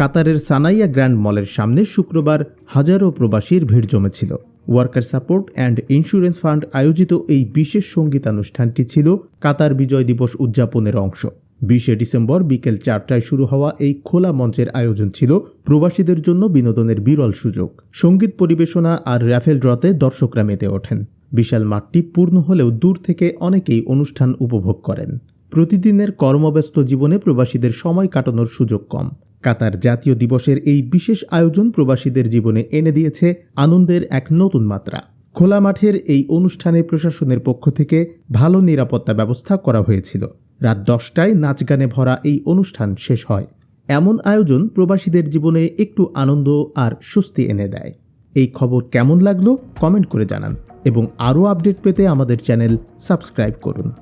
কাতারের সানাইয়া গ্র্যান্ড মলের সামনে শুক্রবার হাজারো প্রবাসীর ভিড় জমেছিল। Worker support and insurance fund আয়োজিত এই বিশেষ সঙ্গীতানুষ্ঠানটি ছিল কাতার বিজয় দিবস উদযাপনের অংশ। বিশে ডিসেম্বর বিকেল চারটায় শুরু হওয়া এই খোলা মঞ্চের আয়োজন ছিল প্রবাসীদের জন্য বিনোদনের বিরল সুযোগ। সংগীত পরিবেশনা আর র্যাফেল ড্রতে দর্শকরা মেতে ওঠেন। বিশাল মাঠটি পূর্ণ হলেও দূর থেকে অনেকেই অনুষ্ঠান উপভোগ করেন। প্রতিদিনের কর্মব্যস্ত জীবনে প্রবাসীদের সময় কাটানোর সুযোগ কম। কাতার জাতীয় দিবসের এই বিশেষ আয়োজন প্রবাসীদের জীবনে এনে দিয়েছে আনন্দের এক নতুন মাত্রা। খোলা মাঠের এই অনুষ্ঠানে প্রশাসনের পক্ষ থেকে ভালো নিরাপত্তা ব্যবস্থা করা হয়েছিল। রাত দশটায় নাচ গানে ভরা এই অনুষ্ঠান শেষ হয়। এমন আয়োজন প্রবাসীদের জীবনে একটু আনন্দ আর স্বস্তি এনে দেয়। এই খবর কেমন লাগল কমেন্ট করে জানান এবং আরও আপডেট পেতে আমাদের চ্যানেল সাবস্ক্রাইব করুন।